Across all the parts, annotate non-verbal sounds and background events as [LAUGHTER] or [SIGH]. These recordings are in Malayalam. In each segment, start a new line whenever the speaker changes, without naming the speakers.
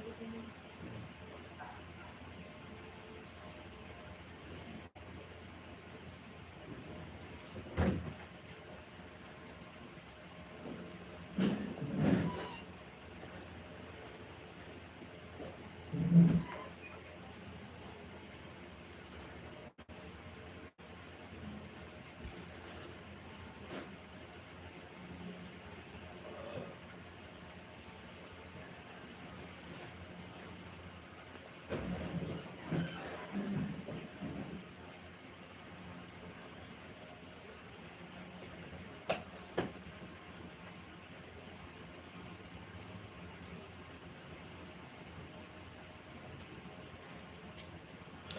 everything.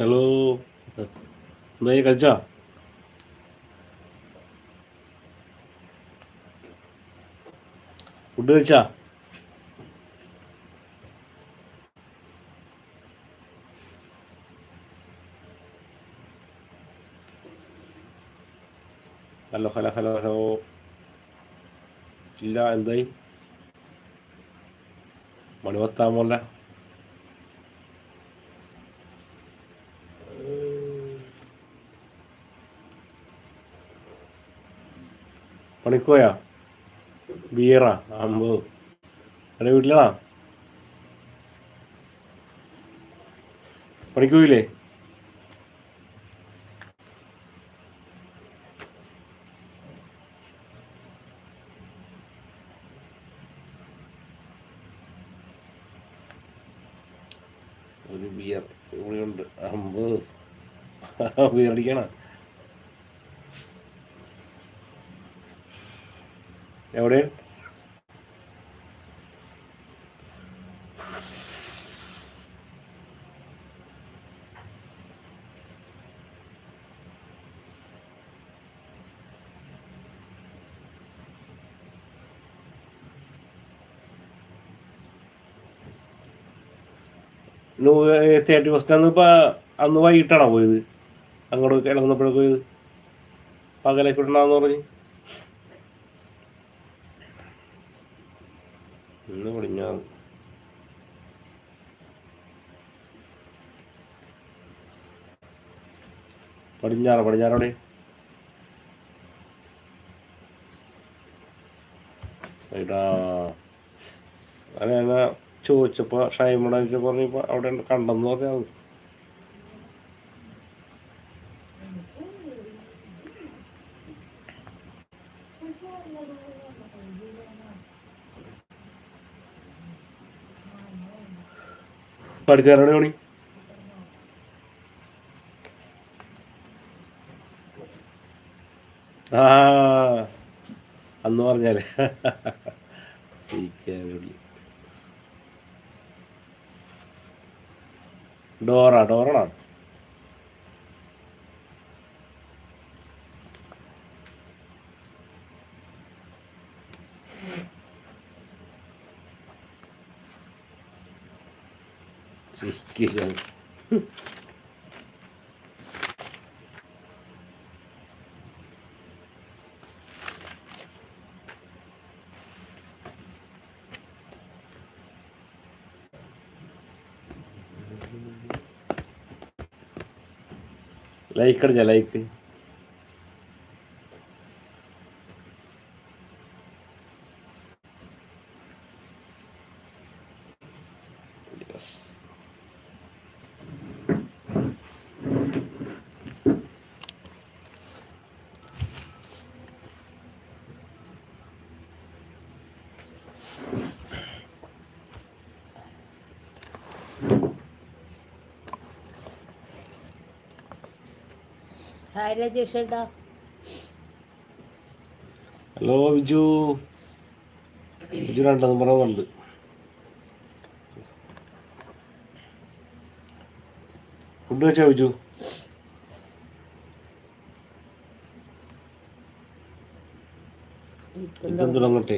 ഹലോ. എന്തായി കഴിച്ചോ? ഫുഡ് കഴിച്ചാ? Hello hello hello hello. ഇല്ല എന്തായി? മണിപത്താമല്ല പണിക്കോയാ? ബിയറാ അമ്പോ. അവിടെ വീട്ടിലാണോ പണിക്കൂയില്ലേ ഒരു ബിയർ ഇവിടെയുണ്ട് അമ്പോ. ബിയർ അടിക്കണ? എവിടെ? തേർട്ടി ഫസ്റ്റ് അന്ന് ഇപ്പൊ അന്ന് വൈകിട്ടാണോ പോയത്? അങ്ങോട്ട് ഇറങ്ങുന്നപ്പോഴൊക്കെ പോയത്. പകലേക്ക് ഇടണമെന്ന് പറഞ്ഞ് ഇന്ന് പടിഞ്ഞാറ് പടിഞ്ഞാറ് പടിഞ്ഞാറോടെ അങ്ങനെ ചോദിച്ചപ്പോ ഷൈമോടെ പറഞ്ഞപ്പോൾ അവിടെ കണ്ടെന്ന് പറഞ്ഞാൽ പഠിച്ചാരോടെ പണി ആ അന്ന് പറഞ്ഞാലേ. ഡോറ ഡോറണോ? സീക്കാണ് ലൈക്ക് അടിച്ച ലൈക്ക്
ഹായ് രാജേഷ് ഏട്ടാ
ഹലോ വിജു ബിജു രണ്ടെന്ന് പറയുന്നുണ്ട് ഫുഡ് വെച്ചോ ബിജു യുദ്ധം തുടങ്ങട്ടെ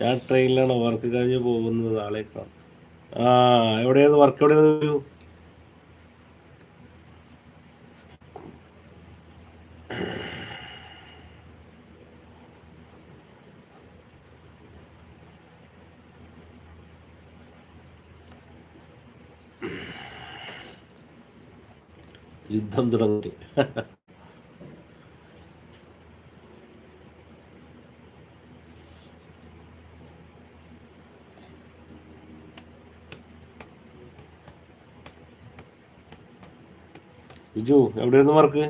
ഞാൻ ട്രെയിനിലാണ് വർക്ക് കഴിഞ്ഞ് പോകുന്നത് നാളേക്കാണ്. ആ എവിടെയാണ് വർക്ക് എവിടെയാണ് യുദ്ധം തുടങ്ങി. ബിജു എവിടെയായിരുന്നു വർക്ക്?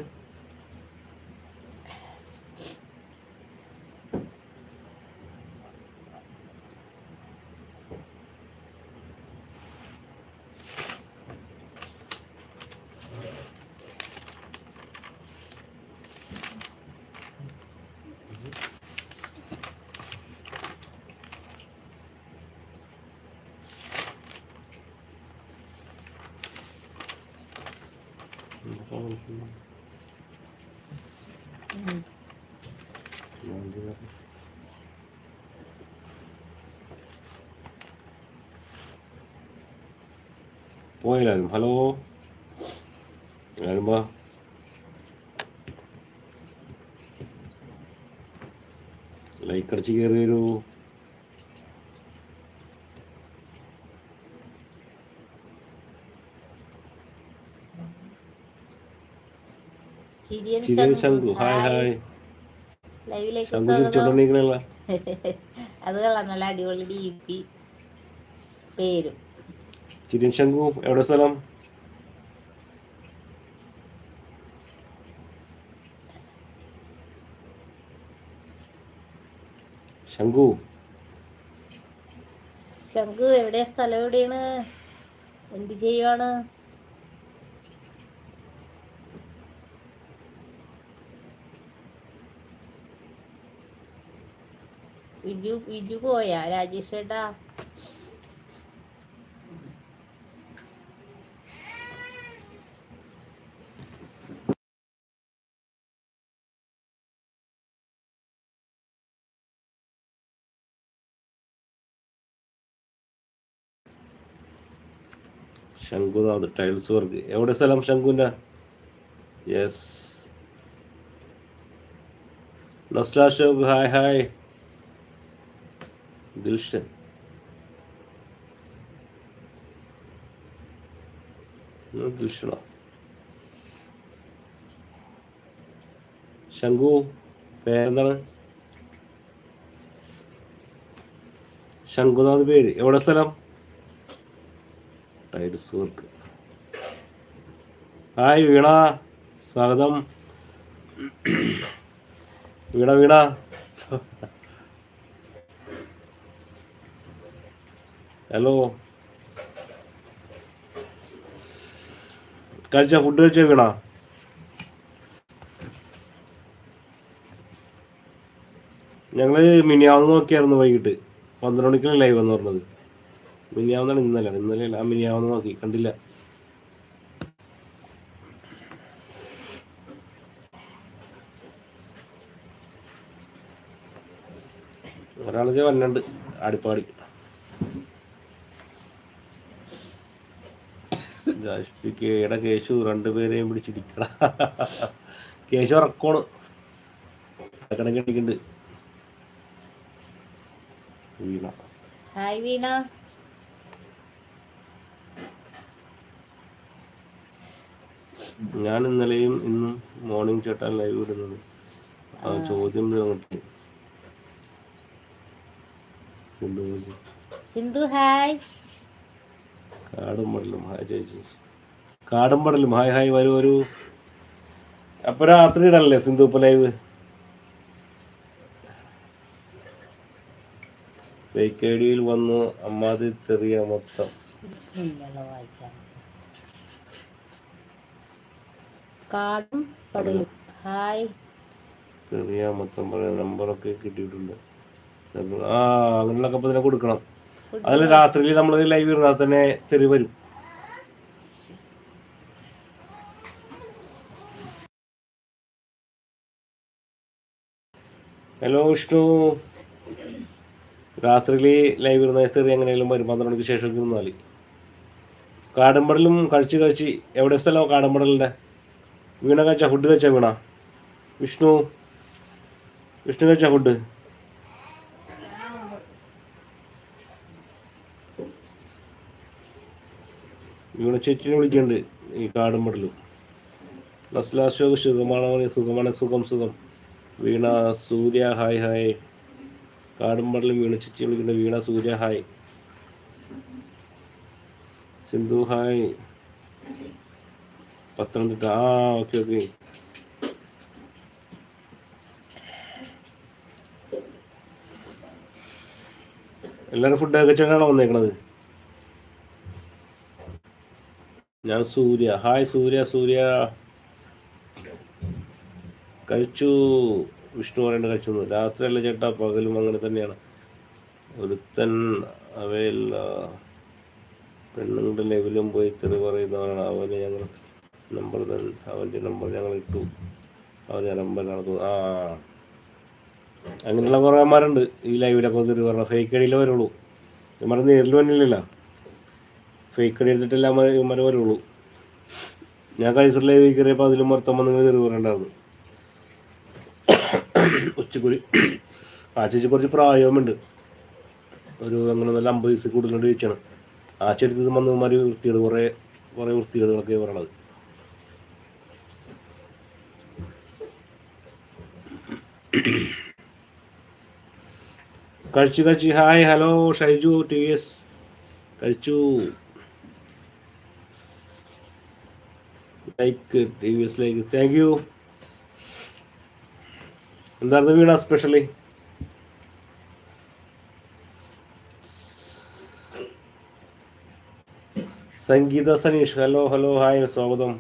പോയില്ലായിരുന്നു ഹലോ എല്ലാവരും വാ ലൈക്ക് അടിച്ച് കയറി വരൂ
ശംഖു.
ശംഖു ഹായ് ഹായ്.
ലൈവിലേക്ക് [LAUGHS] അത് കൊള്ളാം നല്ല അടിപൊളി ഡി പി പേരും.
ചിരിയൻ ശംഖു എവിടെ സ്ഥലം? ശംഖു.
ശംഖു എവിടെയാ സ്ഥലം എവിടെയാണ്? എന്ത് ചെയ്യുവാണ്? വിജു വിജു പോയാ? രാജേഷ് ഏട്ടാ
ശംഖുനാഥ് ടൈൽസ് വർക്ക് എവിടെ സ്ഥലം ശംഖുവിന്റെ? Yes Nasla Ashok hi hi Dilshan ദുഷ്ട. ശംഖു പേരെന്താണ്? ശംഖുനാഥ് പേര്. എവിടെ സ്ഥലം? ടൈൽസ് വർക്ക് ഹായ് വീണ സ്വാഗതം. വീണ വീണ. ഹലോ കഴിച്ച? ഫുഡ് കഴിച്ച വീണ? ഞങ്ങൾ മിനിയാന്ന് നോക്കിയായിരുന്നു വൈകിട്ട്. പന്ത്രണ്ട് മണിക്കാണ് ലൈവ് എന്ന് പറഞ്ഞത്. മിനിയാവുന്നാണ് ഇന്നലെ. ഇന്നലെ ആ മിനിയാവുന്ന നോക്കി. കണ്ടില്ല. ഒരാളൊക്കെ വന്നുണ്ട് ആടിപ്പാടി. ജാഷ്പിക്കയുടെ കേശു രണ്ടുപേരെയും പിടിച്ചിരിക്കട. കേശു ഇറക്കോണ് ഇടിക്കുന്നുണ്ട് വീണ.
ഹായ് വീണ.
ഞാൻ ഇന്നലെയും ഇന്നും മോർണിംഗ് ചേട്ടാൻ ലൈവ് ഇടുന്നത്. ചോദ്യം അങ്ങോട്ട്. സിന്ധു
ഹായ്.
കാടും പടലും ഹായ് ചേച്ചി കാടും പടലും ഹായ് ഹായ് വരൂ വരൂ. അപ്പൊ രാത്രി ഇടല്ലേ സിന്ധു ഇപ്പൊ ലൈവ്? ഫേക്ക് ഐ ഡിയിൽ വന്ന് അമ്മാതി തെറിയ മൊത്തം.
കാടും പടലും. ഹായ്.
തെറിയ മൊത്തം പറയാം. നമ്പറൊക്കെ കിട്ടിയിട്ടുണ്ട്. ആ അങ്ങനെയൊക്കെ ഇപ്പൊ ഇതിനെ കൊടുക്കണം. അതിൽ രാത്രിയിൽ നമ്മൾ ലൈവ് ഇരുന്നാൽ തന്നെ തെറി വരും. ഹലോ വിഷ്ണു. രാത്രിയിൽ ലൈവ് ഇരുന്ന തെറി എങ്ങനെയെങ്കിലും വരും. പന്ത്രണ്ട് മണിക്ക് ശേഷം ഇരുന്നാൽ കാടമ്പടലും കഴിച്ച് കഴിച്ച് എവിടെ സ്ഥലം കാടമ്പടലിന്റെ വീണ കഴിച്ച ഫുഡ് കഴിച്ച വീണ? വിഷ്ണു. വിഷ്ണു കഴിച്ച ഫുഡ് വീണ ചേച്ചിനെ വിളിക്കുന്നുണ്ട് ഈ കാടും പടലും നസ്ലാശോക് സുഖമാണോ? സുഖമാണ്. സുഖം സുഖം. വീണ സൂര്യ ഹായ് ഹായ് കാടുമ്പടലും വീണ ചേച്ചി വിളിക്കണ്ട്. Veena Surya hi Sindhu hi Pathanamthitta. ആ ഓക്കെ ഓക്കെ എല്ലാവരും ഫുഡ് ചെങ്ങാണോ വന്നേക്കണത്? ഞാൻ സൂര്യ. ഹായ് സൂര്യ സൂര്യ. കഴിച്ചു. വിഷ്ണു പറയേണ്ട കഴിച്ചു. രാത്രിയല്ല ചേട്ടാ പകലും അങ്ങനെ തന്നെയാണ്. ഒരുത്തൻ അവയല്ല. പെണ്ണുങ്ങളുടെ ലെവലും പോയി തെറി പറയുന്നവനാണ് അവന് ഞങ്ങൾ നമ്പർ അവന്റെ നമ്പർ ഞങ്ങൾ ഇട്ടു. അവൻ നമ്പർ നടന്നു ആ. അങ്ങനെയുള്ള കുറേമാരുണ്ട് ഈ ലൈവിലൊക്കെ തെറി പറഞ്ഞ ഫേക്ക് അടിയിലേ വരുള്ളൂ. നമ്മുടെ നേരിൽ വന്നില്ലല്ലോ. ഫേക്ക് അടി എടുത്തിട്ടല്ല ഇവന്മാർ വരുള്ളൂ. ഞാൻ കൈസർ ലൈവിൽ കയറിയപ്പോൾ അതിലും മൊത്തം നിങ്ങൾ തെറി പറയണ്ടായിരുന്നു. ഉച്ചക്കുരി ആ ചേച്ചി കുറച്ച് പ്രായവുമുണ്ട്. ഒരു അങ്ങനെ നല്ല അമ്പത് വയസ്സ് കൂടുതലുണ്ട് ചോദിച്ചാണ്. ആ ചെടുത്ത് വന്നമാര് വൃത്തികേട് കുറേ കുറേ വൃത്തികേടുകളൊക്കെ പറയണത്. കഴിച്ചു കഴിച്ചു. Hi hello Shaiju T V S. കഴിച്ചു. Like T V S like thank you എന്തായിരുന്നു Veena specially Sangeetha Saneesh hello hello hi സ്വാഗതം.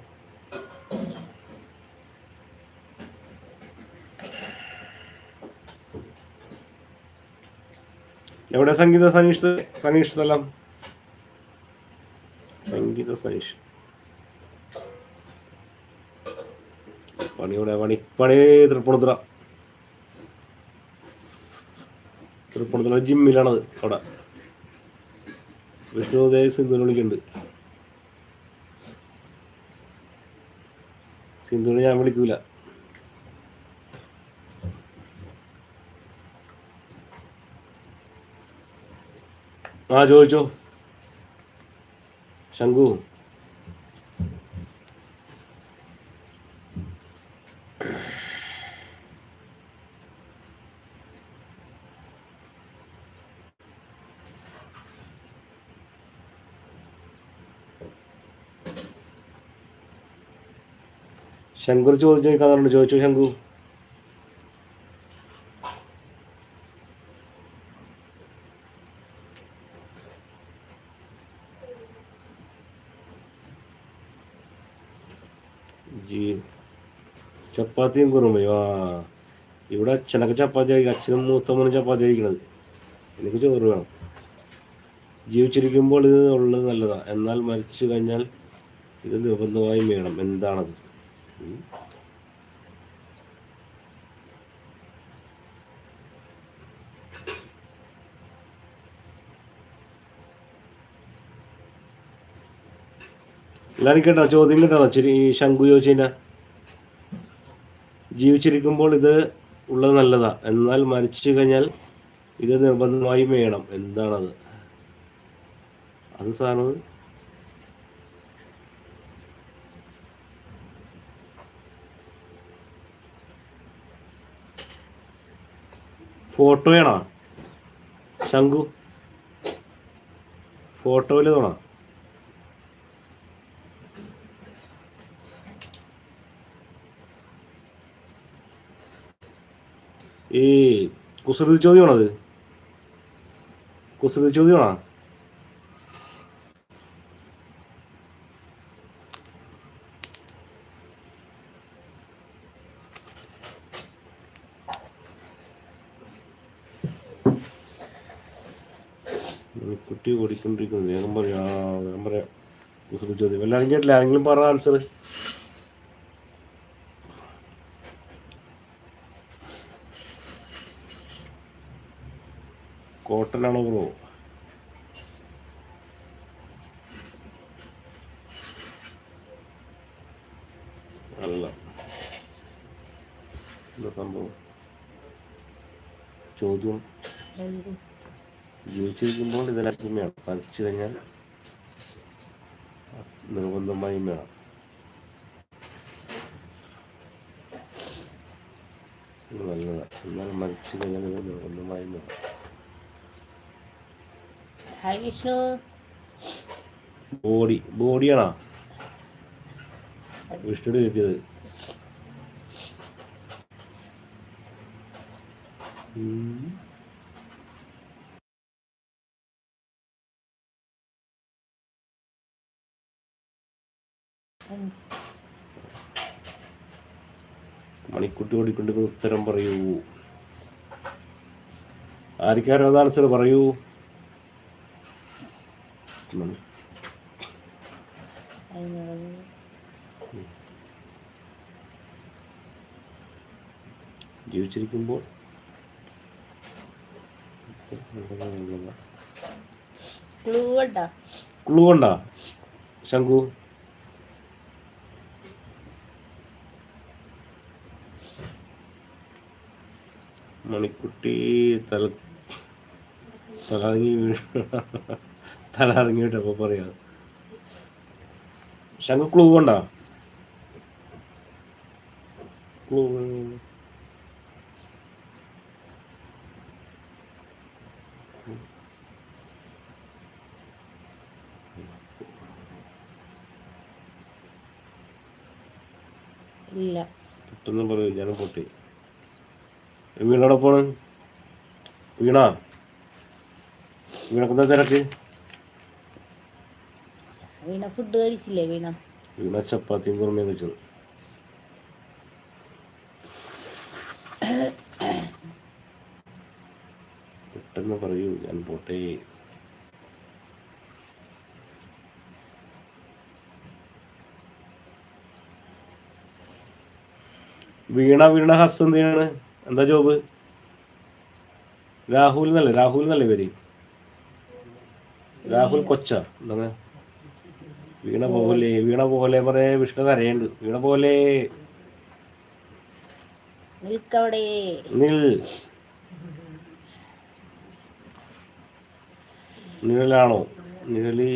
എവിടെ സംഗീത സനീഷ് സനീഷ് സ്ഥലം? സംഗീത സനീഷ്. പണിയുടെ പണി പണി തൃപ്പൂണിത്തുറ. തൃപ്പൂണിത്തുറ ജിമ്മിലാണത് അവിടെ. വിഷ്ണുദേവ് വിളിക്കുന്നുണ്ട്. സിന്ധുവിനെ ഞാൻ വിളിക്കൂല. ആ ചോദിച്ചോ. ശംഖു. ശങ്കുർ ചോദിച്ചു ചോദിക്കാറുണ്ട് ചോദിച്ചു ശങ്കു? ജി ചപ്പാത്തിയും കുറുമയോ. ആ ഇവിടെ അച്ഛനൊക്കെ ചപ്പാത്തി കഴിക്കും. അച്ഛനും മൂത്തമ്മനും ചപ്പാത്തി കഴിക്കണത്. എനിക്ക് ചോറ് വേണം. ജീവിച്ചിരിക്കുമ്പോൾ ഇത് ഉള്ളത് നല്ലതാണ് എന്നാൽ മരിച്ചു കഴിഞ്ഞാൽ ഇത് നിർബന്ധമായും വേണം. എന്താണത്? ഉം. എല്ലാവരും കേട്ടോ ചോദ്യം കേട്ടോ ചിരി ശംഖു ചോദിച്ചതിന്റെ ജീവിച്ചിരിക്കുമ്പോൾ ഇത് ഉള്ളത് നല്ലതാ. എന്നാൽ മരിച്ചു കഴിഞ്ഞാൽ ഇത് നിർബന്ധമായും വേണം. എന്താണത്? അത് സാധനം ഫോട്ടോയാണോ ശംഖു. ഫോട്ടോയിൽ തോണോ ഈ കുസൃതി ചോദ്യമാണോ അത്? കുസൃതി ചോദ്യമാണോ കുട്ടി ഓടിക്കൊണ്ടിരിക്കുന്നു. വേഗം പറയാ. വേഗം പറയാം. കുസൃതി ചോദ്യം എല്ലാവരും കേട്ടില്ല ആരെങ്കിലും പറ ആൻസർ കോട്ടനാണോ ബ്രോ? അല്ല. എന്താ സംഭവം? ചോദ്യം. ജീവിച്ചിരിക്കുമ്പോൾ ഇതെല്ലാം മേളം പറിച്ചു കഴിഞ്ഞാൽ നിർബന്ധമായും വേണം നല്ലതാണ് എന്നാൽ മരിച്ചു കഴിഞ്ഞാൽ
നിർബന്ധമായും വേണം
ബോഡി ബോഡിയാണോ? വിഷ്ണുവിന് കിട്ടിയത്. Mm-hmm. മണിക്കുട്ടി ഉത്തരം പറയൂ. ആർക്കാരും ആൻസർ പറയൂ. ജീവിച്ചിരിക്കുമ്പോൾ
ക്ലൂ കൊണ്ടാ
ക്ലൂ മണിക്കുട്ടി തല തലറങ്ങി വീഴ [LAUGHS] തലറങ്ങി വിട്ടപ്പോ പറയാ ശംഖു ക്ലൂ ഉണ്ടാ? ക്ലൂ
ഇല്ല.
പെട്ടെന്ന് പറയൂ ഞാൻ പൊട്ടി. വീണോടെ പോണ്? വീണ? വീണക്കുന്ന തിരക്ക്?
വീണ ഫുഡ് കഴിച്ചില്ലേ വീണ?
വീണ ചപ്പാത്തിയും കുറുമയും കഴിച്ചത്. പെട്ടെന്ന് പറയൂ ഞാൻ പോട്ടെ. വീണ വീണ ഹസ് എന്ത് ചെയ്യാണ് എന്താ ജോബ്? രാഹുൽ എന്നല്ലേ? രാഹുൽ എന്നല്ലേ പേര്? രാഹുൽ കൊച്ച. എന്താണ്? വീണ പോലെ വീണ പോലെ പറയാ വിഷ്ണു കരയുണ്ട് വീണ പോലെ. നിൽ. നിഴലാണോ? നിഴലി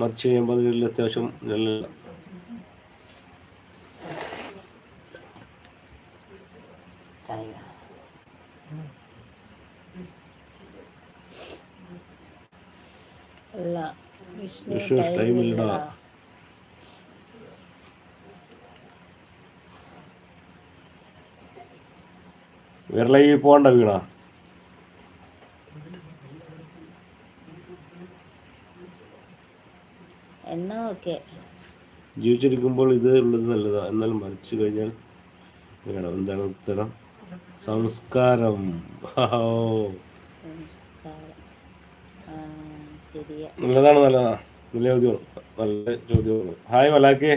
മറിച്ച് കഴിയുമ്പോൾ നിഴലിൽ അത്യാവശ്യം നിഴലില്ല
അല്ല വിഷ്ണു ഇല്ലടാ.
ഇല്ലടാ. പോണ്ട വീണ.
എന്നാ ഓക്കെ.
ജീവിച്ചിരിക്കുമ്പോൾ ഇത് ഉള്ളത് നല്ലതാ. എന്നാൽ മരിച്ചു കഴിഞ്ഞാൽ വേണം. എന്താണ് ഉത്തരം? സംസ്കാരം. നല്ലതാണ് നല്ലതാ? നല്ല ചോദ്യമാണ്. നല്ല ചോദ്യമാണ്. ഹായ് വലാക്കേ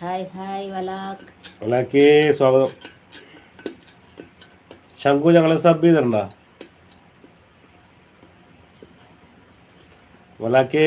ഹായ് ഹായ് വലാക്ക്
വലാക്കേ സ്വാഗതം. ശംഖു ഞങ്ങളെ സബ് ചെയ്തിട്ടുണ്ട? വലാക്കേ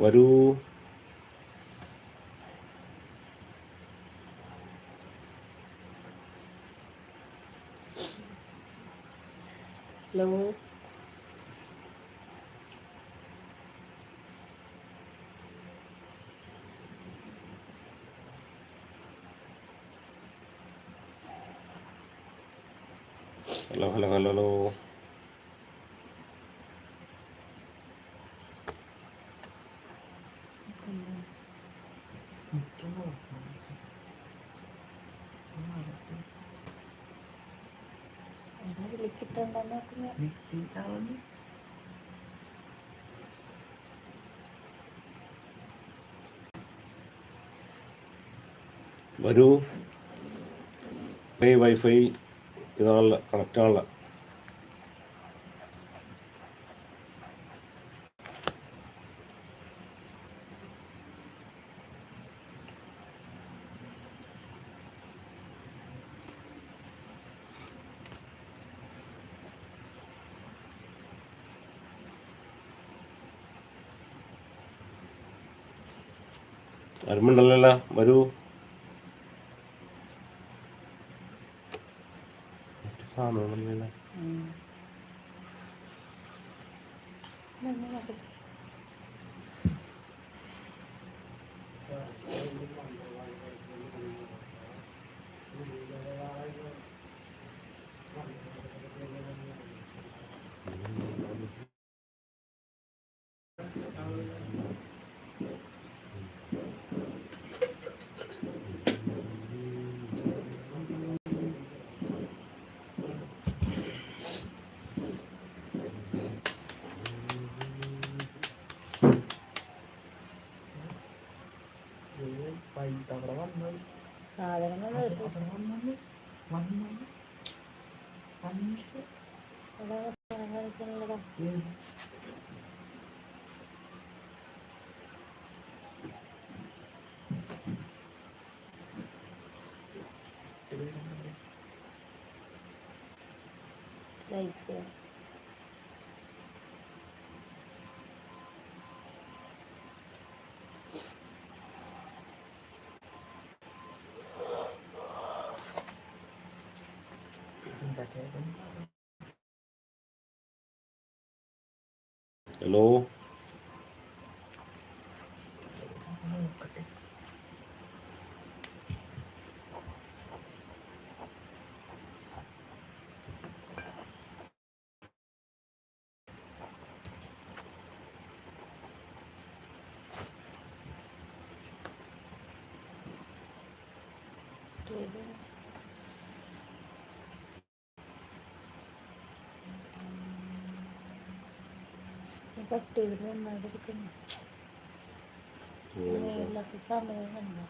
വരൂ
hello
hello hello hello hello
എടാ വിളിക്കിട്ടുണ്ടോ നോക്കുന്ന
വരൂ വൈ വൈഫൈ ഇതാണല്ല കണക്റ്റാണല്ല
വരുമുണ്ടല്ലോ വരൂ. മറ്റു
ലൈറ്റ്
ഹലോ
കട്ട് ചെയ്തിട്ട് നന്നായിട്ട് എടുക്കുന്നു സമയം കണ്ടോ